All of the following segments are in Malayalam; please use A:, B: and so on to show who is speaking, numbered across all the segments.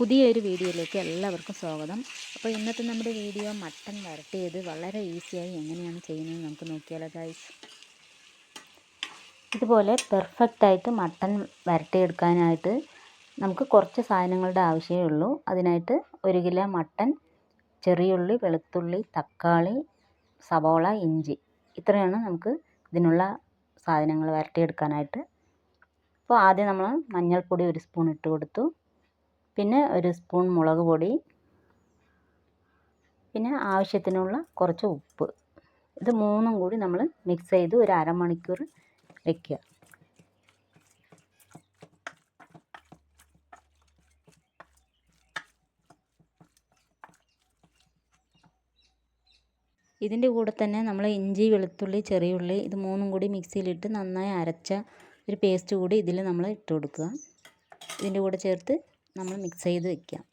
A: പുതിയൊരു വീഡിയോയിലേക്ക് എല്ലാവർക്കും സ്വാഗതം. അപ്പോൾ ഇന്നത്തെ നമ്മുടെ വീഡിയോ മട്ടൻ വരട്ടിയത് വളരെ ഈസിയായി എങ്ങനെയാണ് ചെയ്യുന്നത് നമുക്ക് നോക്കിയാലോ ഗൈസ് ഇതുപോലെ പെർഫെക്റ്റായിട്ട് മട്ടൻ വരട്ടിയെടുക്കാനായിട്ട് നമുക്ക് കുറച്ച് സാധനങ്ങളുടെ ആവശ്യമേ ഉള്ളൂ. അതിനായിട്ട് ഒരു കിലോ മട്ടൺ ചെറിയുള്ളി വെളുത്തുള്ളി തക്കാളി സവോള ഇഞ്ചി ഇത്രയാണ് നമുക്ക് ഇതിനുള്ള സാധനങ്ങൾ വരട്ടിയെടുക്കാനായിട്ട്. അപ്പോൾ ആദ്യം നമ്മൾ മഞ്ഞൾപ്പൊടി ഒരു സ്പൂൺ ഇട്ട് കൊടുത്തു. പിന്നെ ഒരു സ്പൂൺ മുളക് പൊടി പിന്നെ ആവശ്യത്തിനുള്ള കുറച്ച് ഉപ്പ്. ഇത് മൂന്നും കൂടി നമ്മൾ മിക്സ് ചെയ്ത് ഒരു അരമണിക്കൂർ വെക്കുക. ഇതിന്റെ കൂടെ തന്നെ നമ്മൾ ഇഞ്ചി വെളുത്തുള്ളി ചെറിയുള്ളി ഇത് മൂന്നും കൂടി മിക്സിയിലിട്ട് നന്നായി അരച്ച ഒരു പേസ്റ്റ് കൂടി ഇതിൽ നമ്മൾ ഇട്ട് കൊടുക്കുക. ഇതിന്റെ കൂടെ ചേർത്ത് നമ്മൾ മിക്സ് ചെയ്ത് വെക്കാം.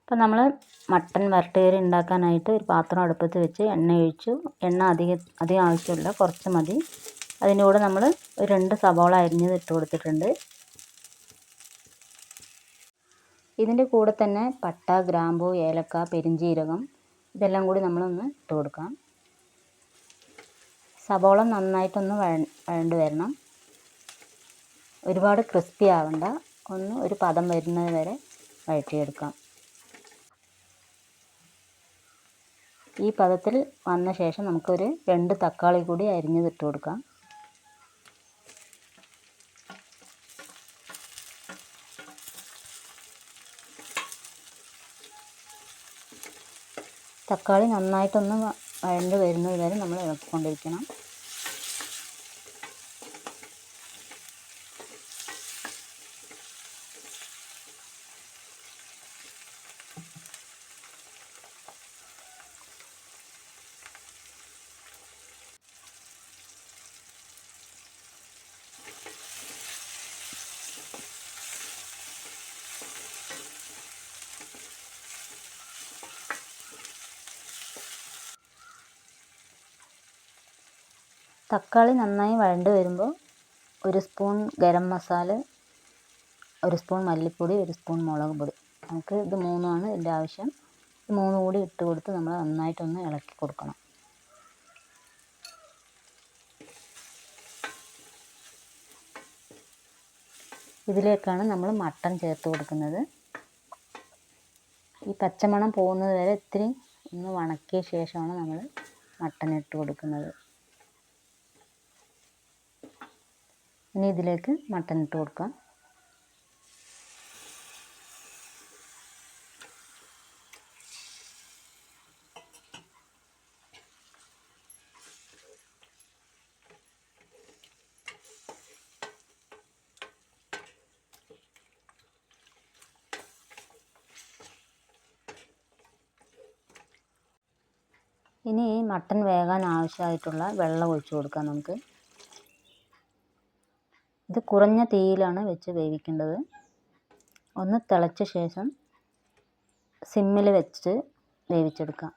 A: അപ്പം നമ്മൾ മട്ടൻ വരട്ടുകറി ഉണ്ടാക്കാനായിട്ട് ഒരു പാത്രം അടുപ്പത്ത് വെച്ച് എണ്ണ ഒഴിച്ചു. എണ്ണ അധികം അധികം ആവശ്യമില്ല കുറച്ച് മതി. അതിന്റെ കൂടെ നമ്മൾ രണ്ട് സവാള അരിഞ്ഞത് ഇട്ട് കൊടുത്തിട്ടുണ്ട്. ഇതിന്റെ കൂടെ തന്നെ പട്ട ഗ്രാമ്പു ഏലക്ക പെരിഞ്ചീരകം ഇതെല്ലാം കൂടി നമ്മളൊന്ന് ഇട്ട് കൊടുക്കാം. സവാള നന്നായിട്ടൊന്ന് വഴണ്ട് വരണം. ഒരുപാട് ക്രിസ്പി ആവണ്ട. ഒന്ന് ഒരു പദം വരുന്നത് വരെ വഴറ്റിയെടുക്കാം. ഈ പദത്തിൽ വന്ന ശേഷം നമുക്കൊരു രണ്ട് തക്കാളി കൂടി അരിഞ്ഞത് ഇട്ട് കൊടുക്കാം. തക്കാളി നന്നായിട്ടൊന്ന് വഴണ്ട് വരുന്നത് വരെ നമ്മൾ ഇളക്കിക്കൊണ്ടിരിക്കണം. തക്കാളി നന്നായി വഴണ്ട് വരുമ്പോൾ ഒരു സ്പൂൺ ഗരം മസാല ഒരു സ്പൂൺ മല്ലിപ്പൊടി ഒരു സ്പൂൺ മുളക് പൊടി. നമുക്ക് ഇത് മൂന്നുമാണ് ഇതിന്റെ ആവശ്യം. ഇത് മൂന്നും കൂടി ഇട്ട് കൊടുത്ത് നമ്മൾ നന്നായിട്ടൊന്ന് ഇളക്കി കൊടുക്കണം. ഇതിലേക്കാണ് നമ്മൾ മട്ടൺ ചേർത്ത് കൊടുക്കുന്നത്. ഈ പച്ചമണം പോകുന്നത് വരെ ഇത്തിരി ഒന്ന് വണക്കിയ ശേഷമാണ് നമ്മൾ മട്ടൺ ഇട്ട് കൊടുക്കുന്നത്. ഇനി ഇതിലേക്ക് മട്ടൻ ഇട്ട് കൊടുക്കാം. ഇനി ഈ മട്ടൺ വേകാൻ ആവശ്യമായിട്ടുള്ള വെള്ളം ഒഴിച്ചു കൊടുക്കാം നമുക്ക്. ഇത് കുറഞ്ഞ തീയിലാണ് വെച്ച് വേവിക്കേണ്ടത്. ഒന്ന് തിളച്ച ശേഷം സിമ്മിൽ വെച്ച് വേവിച്ചെടുക്കാം.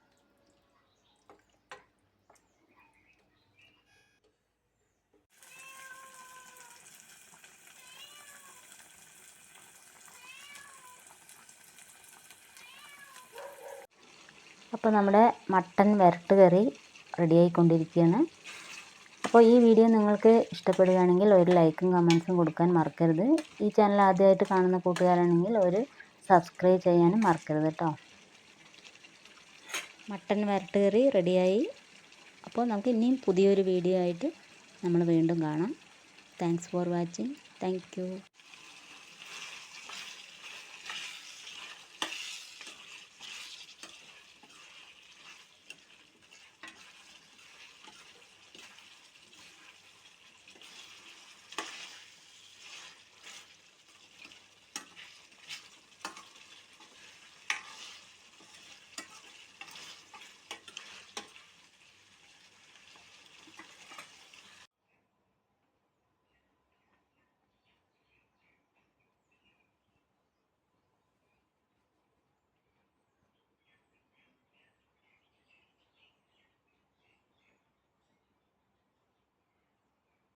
A: അപ്പോൾ നമ്മുടെ മട്ടൻ വരട്ട് കറി റെഡിയായിക്കൊണ്ടിരിക്കുകയാണ് അപ്പോൾ ഈ വീഡിയോ നിങ്ങൾക്ക് ഇഷ്ടപ്പെടുകയാണെങ്കിൽ ഒരു ലൈക്കും കമൻസും കൊടുക്കാൻ മറക്കരുത്. ഈ ചാനൽ ആദ്യമായിട്ട് കാണുന്ന കൂട്ടുകാരാണെങ്കിൽ ഒരു സബ്സ്ക്രൈബ് ചെയ്യാനും മറക്കരുത് കേട്ടോ. മട്ടൻ വരട്ട് കറി റെഡിയായി. അപ്പോൾ നമുക്ക് ഇനിയും പുതിയൊരു വീഡിയോ ആയിട്ട് നമ്മൾ വീണ്ടും കാണാം. Thanks for watching thank